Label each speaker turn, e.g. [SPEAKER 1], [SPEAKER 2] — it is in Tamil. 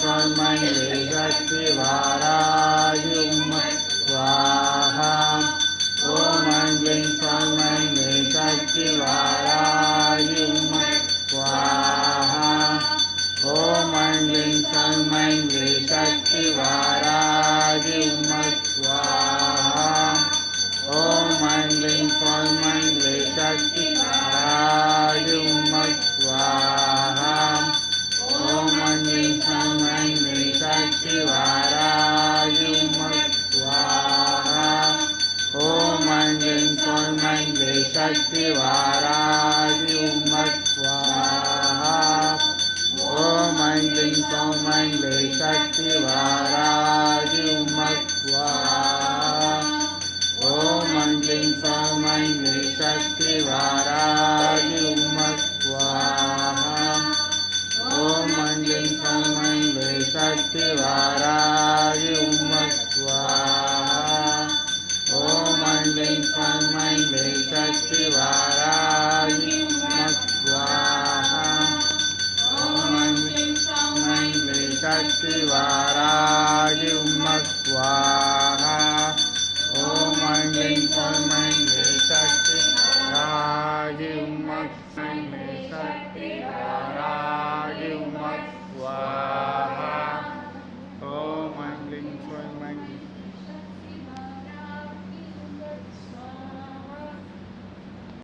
[SPEAKER 1] தன்மையில்
[SPEAKER 2] சக்தி வாராயும்மை
[SPEAKER 1] வாகாம்